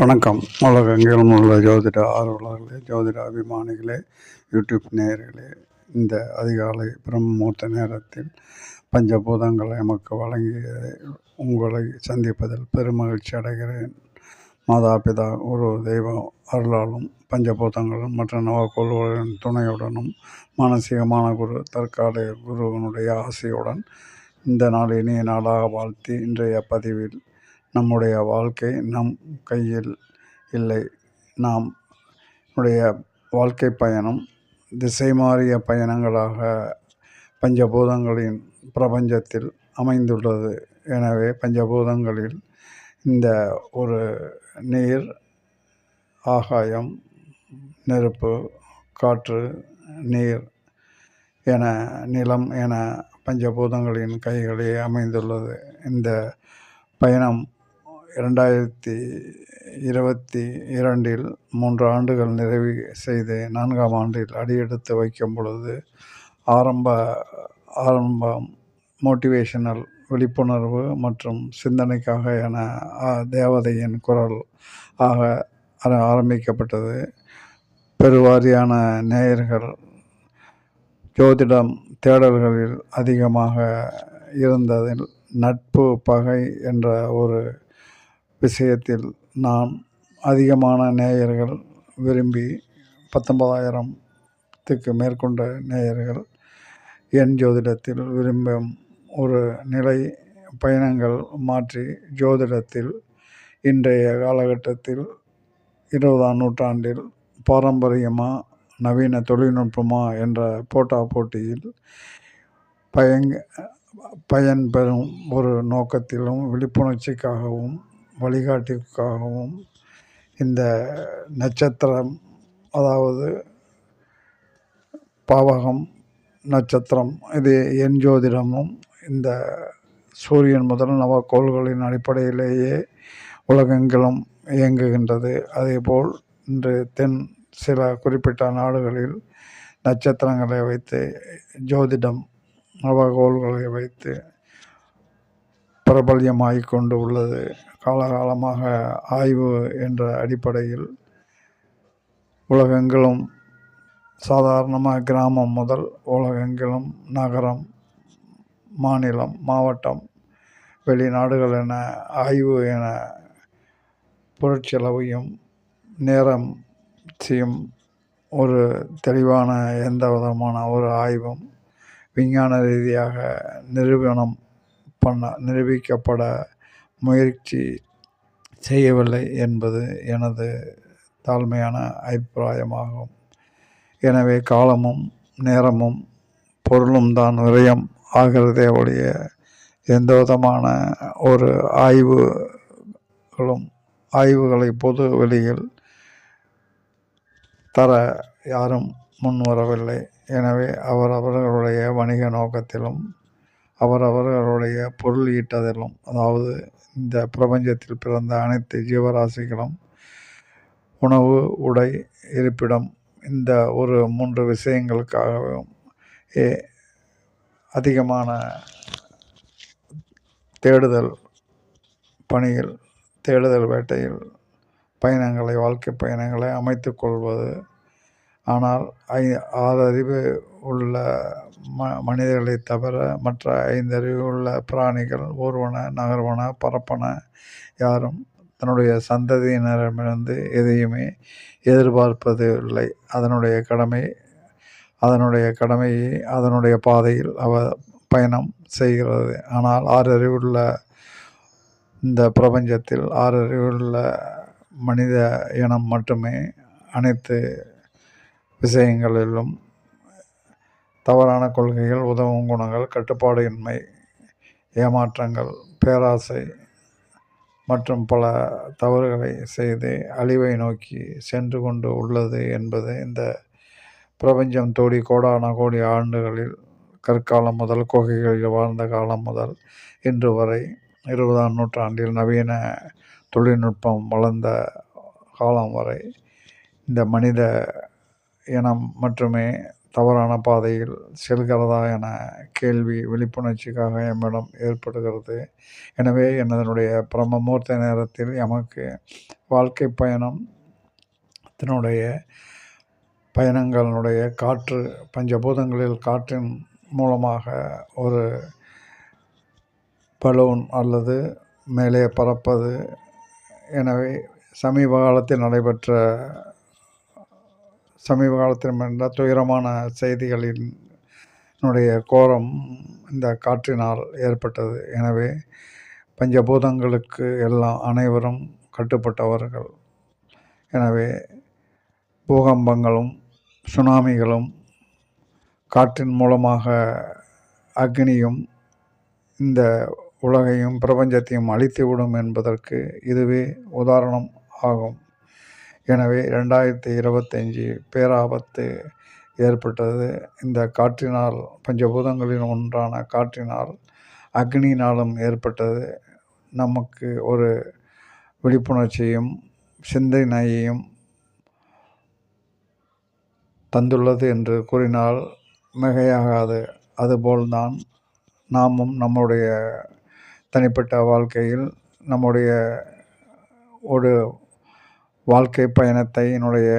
வணக்கம். உலகெங்கிலும் உள்ள ஜோதிட ஆர்வலர்களே ஜோதிட அபிமானிகளே யூடியூப் நேயர்களே இந்த அதிகாலை பிரம்மூர்த்த நேரத்தில் பஞ்சபூதங்களை எமக்கு வழங்கியதை உங்களை சந்திப்பதில் பெருமகிழ்ச்சி அடைகிறேன். மாதா பிதா குரு தெய்வம் அருளாலும் பஞ்சபூதங்களும் மற்ற நவக்கோள்களின் துணையுடனும் மானசீகமான குரு தற்காலிக குருவினுடைய ஆசையுடன் இந்த நாள் இனிய நாளாக வாழ்த்தி இன்றைய பதிவில் நம்முடைய வாழ்க்கை நம் கையில் இல்லை. நாம் உடைய வாழ்க்கை பயணம் திசை மாறிய பயணங்களாக பஞ்சபூதங்களின் பிரபஞ்சத்தில் அமைந்துள்ளது. எனவே பஞ்சபூதங்களில் இந்த ஒரு நீர் ஆகாயம் நெருப்பு காற்று நீர் என நிலம் என பஞ்சபூதங்களின் கைகளே அமைந்துள்ளது. இந்த பயணம் இரண்டாயிரத்தி இருபத்தி இரண்டில் மூன்று ஆண்டுகள் நிறைவு செய்து நான்காம் ஆண்டில் அடியெடுத்து வைக்கும் பொழுது ஆரம்ப ஆரம்பம் மோட்டிவேஷனல் விழிப்புணர்வு மற்றும் சிந்தனைக்காக என தேவதையின் குரல் ஆக ஆர- ஆரம்பிக்கப்பட்டது. பெருவாரியான நேயர்கள் ஜோதிடம் தேடல்களில் அதிகமாக இருந்ததில் நட்பு பகை என்ற ஒரு விஷயத்தில் நான் அதிகமான நேயர்கள் விரும்பி பத்தொன்பதாயிரத்துக்கு மேற்கொண்ட நேயர்கள் என் ஜோதிடத்தில் விரும்பும் ஒரு நிலை பயணங்கள் மாற்றி ஜோதிடத்தில் இன்றைய காலகட்டத்தில் இருபதாம் நூற்றாண்டில் பாரம்பரியமா நவீன தொழில்நுட்பமா என்ற போட்டா போட்டியில் பயங்க பயன் பெறும் ஒரு நோக்கத்திலும் விழிப்புணர்ச்சிக்காகவும் வழிகாட்டிக்காகவும் இந்த நட்சத்திரம் அதாவது பாவகம் நட்சத்திரம் இது என் ஜோதிடமும் இந்த சூரியன் முதல் நவக்கோள்களின் அடிப்படையிலேயே உலகெங்கிலும் இயங்குகின்றது. அதேபோல் இன்று தென் சில குறிப்பிட்ட நாடுகளில் நட்சத்திரங்களை வைத்து ஜோதிடம் நவகோள்களை வைத்து பிரபல்யமாகிக் கொண்டு உள்ளது. காலகாலமாக ஆய்வு என்ற அடிப்படையில் உலகெங்கிலும் சாதாரணமாக கிராமம் முதல் உலகெங்கிலும் நகரம் மாநிலம் மாவட்டம் வெளிநாடுகள் என ஆய்வு என பொருட்செலவையும் நேரம் செய்யும் ஒரு தெளிவான எந்த விதமான ஒரு ஆய்வும் விஞ்ஞான ரீதியாக நிறுவனம் பண்ண நிரூபிக்கப்பட முயற்சி செய்யவில்லை என்பது எனது தாழ்மையான அபிப்பிராயமாகும். எனவே காலமும் நேரமும் பொருளும் தான் விரயம் ஆகிறதே ஒழிய எந்த விதமான ஒரு ஆய்வுகளும் ஆய்வுகளை பொது வெளியில் தர யாரும் முன்வரவில்லை. எனவே அவர் அவர்களுடைய வணிக நோக்கத்திலும் அவரவர்களுடைய பொருள் ஈட்டதிலும் அதாவது இந்த பிரபஞ்சத்தில் பிறந்த அனைத்து ஜீவராசிகளும் உணவு உடை இருப்பிடம் இந்த ஒரு மூன்று விஷயங்களுக்காகவும் ஏ அதிகமான தேடுதல் பணியில் தேடுதல் வேட்டையில் பயணங்களை வாழ்க்கை பயணங்களை அமைத்து கொள்வது. ஆனால் ஐ ஆறறிவு உள்ள ம மனிதர்களை தவிர மற்ற ஐந்தறிவு உள்ள பிராணிகள் ஊர்வன நகர்வன பரப்பன யாரும் தன்னுடைய சந்ததியினரிடமிருந்து எதையுமே எதிர்பார்ப்பது இல்லை. அதனுடைய கடமை அதனுடைய கடமையை அதனுடைய பாதையில் அவ பயணம் செய்கிறது. ஆனால் ஆறறிவுள்ள இந்த பிரபஞ்சத்தில் ஆறறிவுள்ள மனித இனம் மட்டுமே அனைத்து விஷயங்களிலும் தவறான கொள்கைகள் உதவும் குணங்கள் கட்டுப்பாடு இன்மை ஏமாற்றங்கள் பேராசை மற்றும் பல தவறுகளை செய்து அழிவை நோக்கி சென்று கொண்டு உள்ளது என்பது இந்த பிரபஞ்சம் தோடி கோடான கோடி ஆண்டுகளில் கற்காலம் முதல் குகைகளில் வாழ்ந்த காலம் முதல் இன்று வரை இருபதாம் நூற்றாண்டில் நவீன தொழில்நுட்பம் வளர்ந்த காலம் வரை இந்த மனித இனம் மட்டுமே தவறான பாதையில் செல்கிறதா என கேள்வி விழிப்புணர்ச்சிக்காக எம்மிடம் ஏற்படுகிறது. எனவே என்னதனுடைய பிரம்மமூர்த்த நேரத்தில் எமக்கு வாழ்க்கை பயணம் தன்னுடைய பயணங்களினுடைய காற்று பஞ்சபூதங்களில் காற்றின் மூலமாக ஒரு பலூன் அல்லது மேலே பறப்பது. எனவே சமீப காலத்தில் நடைபெற்ற சமீப காலத்தில் துயரமான செய்திகளின் னுடைய கோரம் இந்த காற்றினால் ஏற்பட்டது. எனவே பஞ்சபூதங்களுக்கு எல்லாம் அனைவரும் கட்டுப்பட்டவர்கள். எனவே பூகம்பங்களும் சுனாமிகளும் காற்றின் மூலமாக அக்னியும் இந்த உலகையும் பிரபஞ்சத்தையும் அழித்துவிடும் என்பதற்கு இதுவே உதாரணம் ஆகும். எனவே ரெண்டாயிரத்தி இருபத்தஞ்சி பேராபத்து ஏற்பட்டது. இந்த காற்றினால் பஞ்சபூதங்களின் ஒன்றான காற்றினால் அக்னினாலும் ஏற்பட்டது. நமக்கு ஒரு விழிப்புணர்ச்சியும் சிந்தனையையும் தந்துள்ளது என்று கூறினால் மிகையாகாது. அதுபோல்தான் நாமும் நம்முடைய தனிப்பட்ட வாழ்க்கையில் நம்முடைய ஒரு வாழ்க்கை பயணத்தை என்னுடைய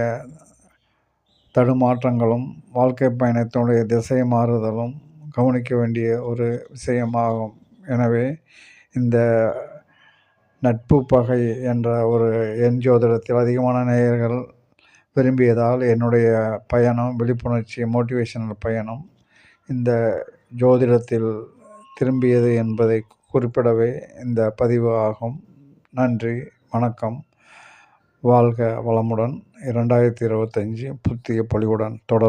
தடுமாற்றங்களும் வாழ்க்கை பயணத்தினுடைய திசை மாறுதலும் கவனிக்க வேண்டிய ஒரு விஷயமாகும். எனவே இந்த நட்பு பகை என்ற ஒரு எண் ஜோதிடத்தில் அதிகமான நேயர்கள் விரும்பியதால் என்னுடைய பயணம் விழிப்புணர்ச்சி மோட்டிவேஷனல் பயணம் இந்த ஜோதிடத்தில் திரும்பியது என்பதை குறிப்பிடவே இந்த பதிவு ஆகும். நன்றி வணக்கம். வாழ்க வளமுடன். இரண்டாயிரத்தி இருபத்தஞ்சி புத்திய பொலிவுடன் தொடரும்.